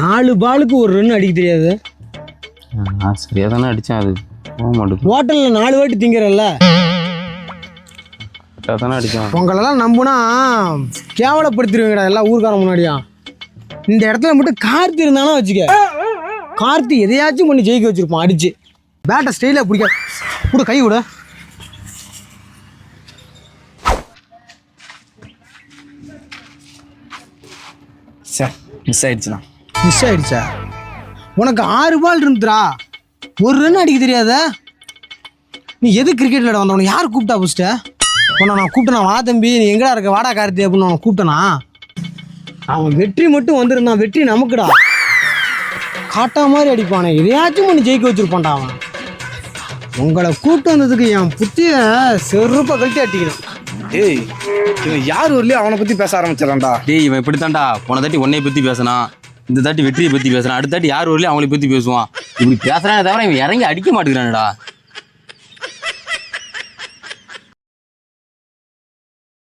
நாலு பாலுக்கு ஒரு ரன் அடிக்க தெரியாது. நான் சரியாக தானே அடித்தேன் அது போக மாட்டேங்குது. ஹோட்டல்ல நாலு வாட்டி திங்கிறல்ல கரெக்டாக தானே அடித்தேன் உங்களெல்லாம் நம்புனா கேவலப்படுத்திடுவீங்கடா எல்லா ஊர்க்காரன் முன்னாடியா. இந்த இடத்துல மட்டும் கார்த்தி இருந்தானா வச்சுக்க. கார்த்தி எதையாச்சும் பண்ணி ஜெயிக்க வச்சிருப்பான் அடிச்சு. பேட்டை ஸ்டைலாக பிடிக்க கூட கை விட சார் மிஸ் ஆயிடுச்சுண்ணா. மிஸ் ஆயிடுச்சா? உனக்கு ஆறு பால் இருந்துடா ஒரு ரன் அடிக்க தெரியாத? நீ எது கிரிக்கெட் விளையாட வந்த? உனக்கு யார் கூப்பிட்டா ஃபஸ்ட்டு உன்னை நான் கூப்பிட்டேனா? வா தம்பி நீ எங்கடா இருக்க? வாடா கார்த்தி அப்படின்னு அவனை கூப்பிட்டனா? அவன் வெற்றி மட்டும் வந்திருந்தான் வெற்றி நமக்குடா. காட்டா மாதிரி அடிப்பானே. எதையாச்சும் நீ ஜெயிக்க வச்சிருப்பான்டா அவன். உங்களை கூப்பிட்டு வந்ததுக்கு என் புத்திய செருப்பை கழட்டி அட்டிக்கிறேன் ஏய் இவன் யார் ஊர்லயும் அவனை பத்தி பேச ஆரம்பிச்சிடறான்டா. டேய் இவன் இப்படித்தான்டா. போன தாட்டி உன்னைய பற்றி பேசினான் இந்த தாட்டி வெற்றியை பற்றி பேசுறான் அடுத்த தாட்டி யார் வரலையும் அவங்களை பற்றி பேசுவான். இப்படி பேசுறானே தவிர இவன் இறங்கி அடிக்க மாட்டேங்கிறானடா.